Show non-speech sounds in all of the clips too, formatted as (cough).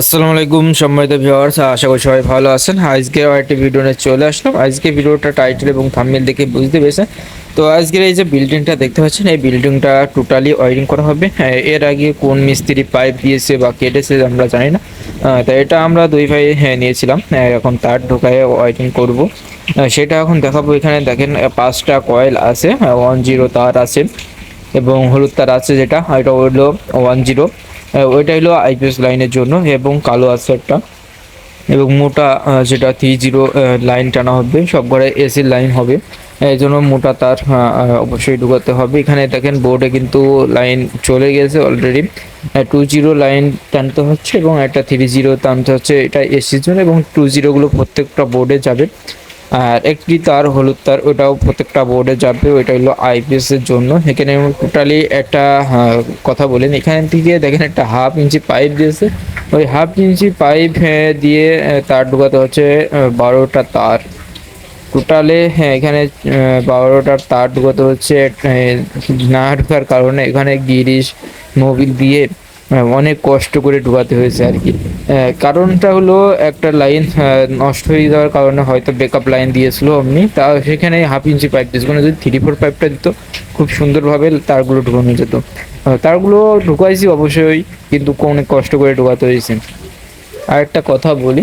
আসসালামু আলাইকুম সম্মানিত ভিউয়ার্স আশা করি সবাই ভালো আছেন। আজকে আরেকটি ভিডিও নিয়ে চলে আসলাম। আজকে ভিডিওটা টাইটেল এবং থাম্বনেল দেখে বুঝতে পেরেছেন। তো আজকের এই যে বিল্ডিংটা দেখতে পাচ্ছেন এই বিল্ডিংটা টোটালি ওয়ারিং করা হবে। হ্যাঁ, এর আগে কোন মিস্ত্রি পাইপ দিয়েছে বা কেটেছে আমরা জানি না। তো এটা আমরা দুই ভাই হ্যাঁ, নিয়েছিলাম। আহ, এখন তার ঢোকায় ওয়ারিং করব। সেটা এখন দেখাবো এখানে। দেখেন পাঁচটা কয়েল আছে ওয়ান জিরো তার আছে এবং হলুদ তার আছে যেটা এটা হলো ওয়ান জিরো ওইটা হলো আইপিএস লাইনের জন্য এবং কালো আছে একটা এবং মোটা যেটা থ্রি জিরো লাইন টানা হবে, সব ঘরে এসির লাইন হবে। এই জন্য মোটা তার অবশ্যই ঢুকাতে হবে। এখানে দেখেন বোর্ডে কিন্তু লাইন চলে গেছে অলরেডি টু জিরো লাইন টানতে হচ্ছে এবং একটা থ্রি জিরো টানতে হচ্ছে। এটা এসির জন্য এবং টু জিরোগুলো প্রত্যেকটা বোর্ডে যাবে। আর একটি তার হলুদ তার, ওটাও প্রত্যেকটা বোর্ডে যাবে ওইটা হলো আইপিএস এর জন্য। এখানে টোটালি একটা কথা বলেন। এখান থেকে দেখেন একটা হাফ ইঞ্চি পাইপ দিয়েছে। ওই হাফ ইঞ্চি পাইপ দিয়ে তার ঢুকাতে হচ্ছে বারোটা তার। টোটালে হ্যাঁ এখানে বারোটার তার ঢুকাতে হচ্ছে না ঢোকার কারণে এখানে গিরিশ, মোবিল দিয়ে অনেক কষ্ট করে ঢুকাতে হয়েছে আর কি। কারণটা হলো একটা লাইন নষ্ট হয়ে যাওয়ার কারণে হয়তো ব্যাকআপ লাইন দিয়েছিল অমনি। তা সেখানে হাফ ইঞ্চি পাইপ দিয়েছিল যদি থ্রি ফোর পাইপটা দিত, খুব সুন্দরভাবে তারগুলো ঢুকানো যেত। তারগুলো ঢুকাইছি অবশ্যই, কিন্তু অনেক কষ্ট করে ঢুকাতে হয়েছে। আর একটা কথা বলি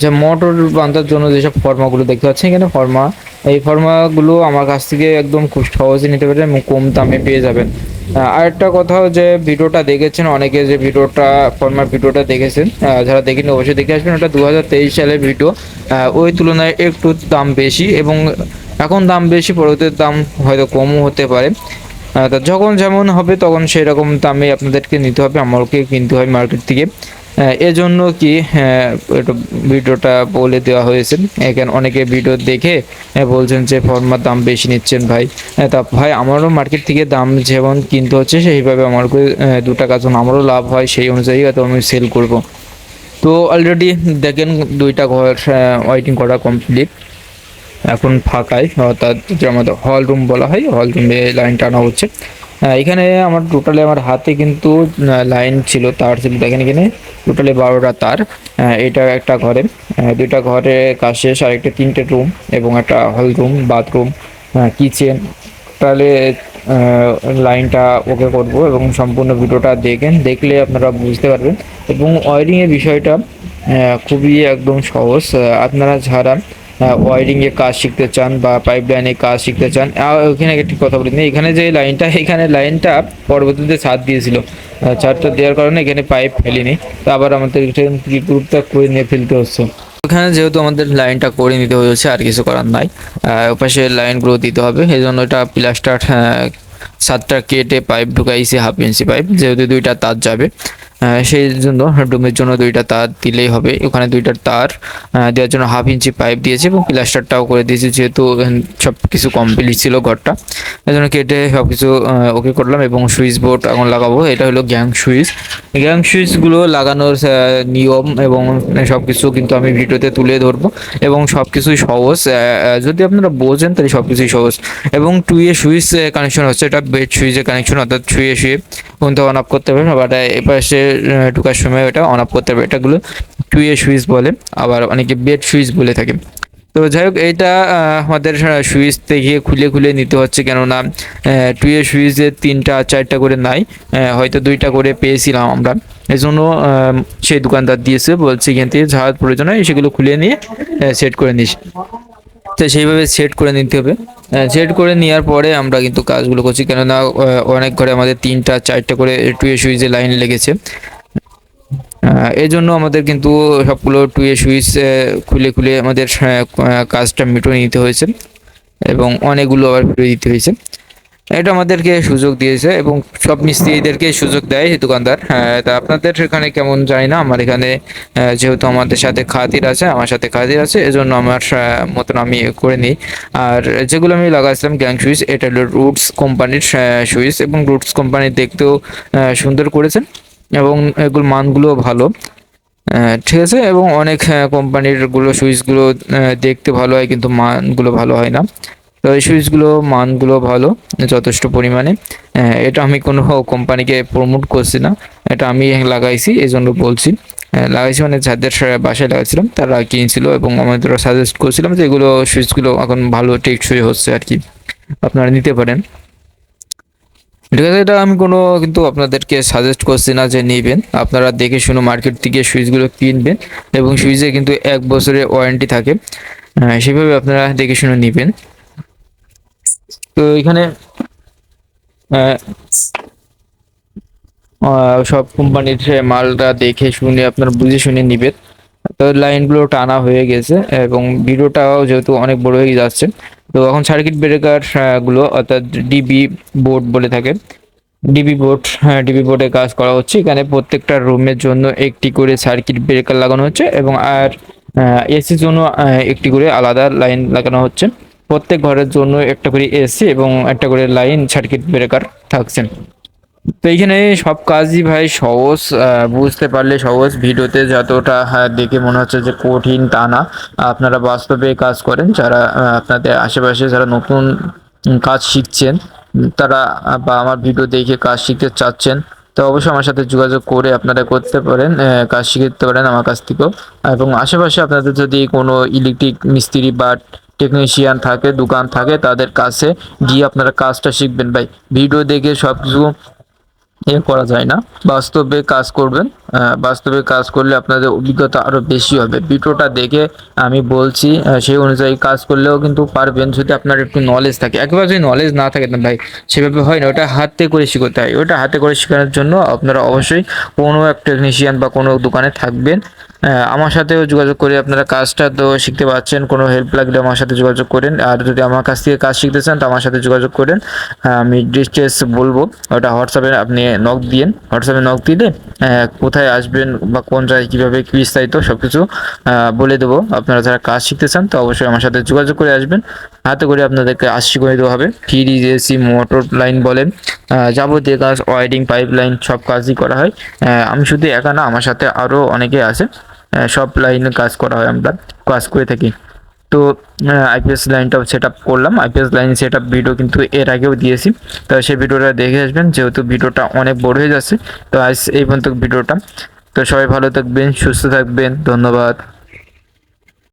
যে মোটর বাঁধার জন্য যেসব ফর্মাগুলো দেখতে পাচ্ছেন এখানে ফর্মা, এই ফর্মাগুলো আমার কাছ থেকে একদম খুব সহজে নিতে পারেন এবং কম দামে পেয়ে যাবেন। আহ, আর একটা কথা যে ভিডিওটা দেখেছেন অনেকে যে ভিডিওটা ফর্মার ভিডিওটা দেখেছেন যারা দেখেন অবশ্যই দেখে আসবেন। ওটা দু সালের ভিডিও। ওই তুলনায় একটু দাম বেশি এবং এখন দাম বেশি পরবর্তীতে দাম হয়তো কমও হতে পারে। যখন যেমন হবে তখন সেরকম দামে আপনাদেরকে নিতে হবে। আমাকে কিনতে হয় মার্কেট থেকে। এজন্য কি ভিডিওটা বলে দেওয়া হয়েছে। এখানে অনেকে ভিডিও দেখে বলছেন যে ফর্মার দাম বেশি নিচ্ছেন ভাই। তা ভাই, আমারও মার্কেট থেকে দাম যেমন কিনতে হচ্ছে, সেইভাবে আমার দু টাকা যখন আমারও লাভ হয়, সেই অনুযায়ী হয়তো আমি সেল করব। তো অলরেডি দেখেন দুইটা ঘর ওয়াইটিং করা কমপ্লিট এখন ফাঁকায় অর্থাৎ যে আমাদের হল রুম বলা হয় হল রুমে লাইন টানা হচ্ছে। এখানে আমার টোটালি আমার হাতে কিন্তু লাইন ছিল তার ছিল, দেখেন এখানে টোটালি বারোটা তার। এটা একটা ঘরে দুইটা ঘরে কাজ শেষ আর একটা তিনটে রুম এবং একটা হল রুম বাথরুম কিচেন তাহলে লাইনটা ওকে করব এবং সম্পূর্ণ ভিডিওটা দেখেন, দেখলে আপনারা বুঝতে পারবেন। এবং ওয়ারিংয়ের বিষয়টা খুবই একদম সহজ। আপনারা যারা ওয়ারিং এ কাজ শিখতে চান বা পাইপ লাইনে কাজ শিখতে চান ওখানে একটি কথা বলি এখানে যে লাইনটা (laughs) এখানে লাইনটা পরবর্তীতে ছাদ দিয়েছিল। ছাদটা দেওয়ার কারণে এখানে পাইপ ফেলিনি, তো আবার আমাদের গ্রুপটা করে নিয়ে ফেলতে হচ্ছে? ওখানে যেহেতু আমাদের লাইনটা করে নিতে হয়েছে, আর কিছু করার নাই ওপাশে লাইনগুলো দিতে হবে এই জন্য এটা প্লাস্টার সাতটা কেটে পাইপ ঢুকাইছি হাফ ইঞ্চি পাইপ যেহেতু দুইটা তার যাবে। সেই জন্য ডুমের জন্য দুইটা তার দিলেই হবে। ওখানে দুইটা তার দেওয়ার জন্য হাফ ইঞ্চি পাইপ দিয়েছি এবং প্লাস্টারটাও করে দিয়েছি যেহেতু সব কিছু কমপ্লিট ছিল ঘরটা। এই জন্য কেটে সব কিছু ওকে করলাম এবং সুইচ বোর্ড এখন লাগাবো। এটা হলো গ্যাং সুইচ। গ্যাং সুইচগুলো লাগানোর নিয়ম এবং সব কিছু কিন্তু আমি ভিডিওতে তুলে ধরবো এবং সব কিছুই সহজ যদি আপনারা বোঝেন তাহলে সব কিছুই সহজ। এবং টু এ সুইচ কানেকশন হচ্ছে। এটা বেড সুইচের কানেকশন অর্থাৎ শুয়ে শুয়ে অন অফ করতে পারবেন। আবার এপাশে ঢুকার সময় এটা অন অফ করতে হবে। এটাগুলো টু এ সুইচ বলে, আবার অনেকে বেড সুইচ বলে থাকে। তো যাই হোক এটা আমাদের সুইচ থেকে খুলে খুলে নিতে হচ্ছে কেননা টু এ সুইচে তিনটা, চারটা করে নাই। হয়তো দুইটা করে পেয়েছিলাম আমরা। এই জন্য সেই দোকানদার দিয়েছে, বলছে এখান থেকে যা প্রয়োজন হয় সেগুলো খুলে নিয়ে সেট করে নিস। তো সেইভাবে সেট করে নিতে হবে। সেট করে নেওয়ার পরে আমরা কিন্তু কাজগুলো করছি। কেননা অনেক ঘরে আমাদের তিনটা, চারটা করে টুয়ে সুইচে লাইন লেগেছে। এই জন্য আমাদের কিন্তু সবগুলো টুয়ে সুইচ খুলে খুলে আমাদের কাজটা মিটিয়ে নিতে হয়েছে। এবং অনেকগুলো আবার ফিরে দিতে হয়েছে। এটা আমাদেরকে সুযোগ দিয়েছে এবং সব মিস্ত্রিদেরকে সুযোগ দেয় দোকানদার। হ্যাঁ, তা আপনাদের এখানে কেমন যায় না? আমার এখানে যেহেতু আমাদের সাথে খাতির আছে আমার সাথে খাতির আছে এজন্য আমার মতন আমি করে নিই। আর যেগুলো আমি লাগাইছিলাম গ্যাং সুইচ এটা হলো রুটস কোম্পানির সুইচ এবং রুটস কোম্পানি দেখতেও সুন্দর করেছেন এবং এগুলো মানগুলো ভালো। ঠিক আছে এবং অনেক কোম্পানিরগুলো সুইচগুলো দেখতে ভালো হয় কিন্তু মানগুলো ভালো হয় না। তো এই সুইচগুলো মানগুলো ভালো যথেষ্ট পরিমাণে। আহ, এটা আমি কোনো কোম্পানিকে প্রমোট করছি না। এটা আমি লাগাইছি এই জন্য বলছি। আহ, লাগাইছি মানে যাদের বাসায় লাগাইছিলাম তারা কিনছিল এবং আমাদের সাজেস্ট করছিলাম যে এগুলো সুইচগুলো এখন ভালো টেকসই হচ্ছে আর কি। আপনারা নিতে পারেন। ঠিক আছে এটা আমি কোনো কিন্তু আপনাদেরকে সাজেস্ট করছি না যে নেবেন। আপনারা দেখে শুনে মার্কেট থেকে সুইচগুলো কিনবেন এবং সুইচে কিন্তু এক বছরের ওয়ারেন্টি থাকে। আহ, সেভাবে আপনারা দেখে শুনে নেবেন। তো এখানে আহ, সব কোম্পানির মালটা দেখে শুনে আপনার বুঝে শুনে নেবেন। তো লাইনগুলো টানা হয়ে গেছে এবং ভিডিওটাও যেহেতু অনেক বড় হয়ে যাচ্ছে তো এখন সার্কিট ব্রেকারগুলো অর্থাৎ ডিবি বোর্ড বলে থাকে। ডিবি বোর্ড হ্যাঁ ডিবি বোর্ডে কাজ করা হচ্ছে। এখানে প্রত্যেকটা রুমের জন্য একটি করে সার্কিট ব্রেকার লাগানো হচ্ছে এবং আর এসির জন্য একটি করে আলাদা লাইন লাগানো হচ্ছে। প্রত্যেক ঘরের জন্য একটা করে এসি এবং একটা করে লাইন সার্কিট ব্রেকার থাকছেন তো এইখানে সব কাজই ভাই সহজ বুঝতে পারলে সহজ ভিডিওতে যতটা দেখে মনে হচ্ছে যে কঠিন তা না। আপনারা বাস্তবে কাজ করেন, যারা আপনাদের আশেপাশে যারা নতুন কাজ শিখছেন, তারা বা আমার ভিডিও দেখে কাজ শিখতে চাচ্ছেন, তো অবশ্যই আমার সাথে যোগাযোগ করে আপনারা করতে পারেন কাজ শিখতে পারেন আমার কাছ থেকেও। এবং আশেপাশে আপনাদের যদি কোনো ইলেকট্রিক মিস্ত্রি বা টেকনিশিয়ান থাকে, দোকান থাকে, তাদের কাছে গিয়ে আপনারা কাজটা শিখবেন। ভাই ভিডিও দেখে সব কিছু এ করা যায় না। বাস্তবে কাজ করবেন বাস্তবে কাজ করলে আপনাদের অভিজ্ঞতা আরও বেশি হবে। ভিডিওটা দেখে আমি বলছি সেই অনুযায়ী কাজ করলেও কিন্তু পারবেন যদি আপনার একটু নলেজ থাকে। একেবারে যদি নলেজ না থাকে না ভাই, সেভাবে হয় না। ওটা হাতে করে শিখতে হয়। ওটা হাতে করে শেখানোর জন্য আপনারা অবশ্যই কোনো এক টেকনিশিয়ান বা কোনো দোকানে থাকবেন। আমার সাথেও যোগাযোগ করে আপনারা কাজটা তো শিখতে পারছেন, কোনো হেল্প লাগলে আমার সাথে যোগাযোগ করেন। আর যদি আমার কাছ থেকে কাজ শিখতে চান, তো আমার সাথে যোগাযোগ করেন। আমি ডিটেলস বলব, ওটা হোয়াটসঅ্যাপে আপনি নক দিয়েন। হোয়াটসঅ্যাপে নক দিলে কোথায় আসবেন বা কোন জায়গায় কীভাবে কী বিস্তারিত সব কিছু বলে দেবো। আপনারা যারা কাজ শিখতে চান, তো অবশ্যই আমার সাথে যোগাযোগ করে আসবেন। হাতে করে আপনাদেরকে আসি করে দেওয়া হবে। ফ্রিজ এসি মোটর লাইন বলেন যাবতীয় কাজ ওয়ারিং পাইপ লাইন সব কাজই করা হয়। আমি শুধু একা না, আমার সাথে আরও অনেকে আছে। সব লাইনে কাজ করা হয় আমরা, কাজ করে থাকি। তো আইপিএস লাইনটাও সেট আপ করলাম। IPS line set up video কিন্তু এর আগেও দিয়েছি। তো সেই ভিডিওটা দেখে আসবেন, যেহেতু ভিডিওটা অনেক বড় হয়ে যাচ্ছে, তো আজ এই পর্যন্ত ভিডিওটা। তো সবাই ভালো থাকবেন, সুস্থ থাকবেন, ধন্যবাদ।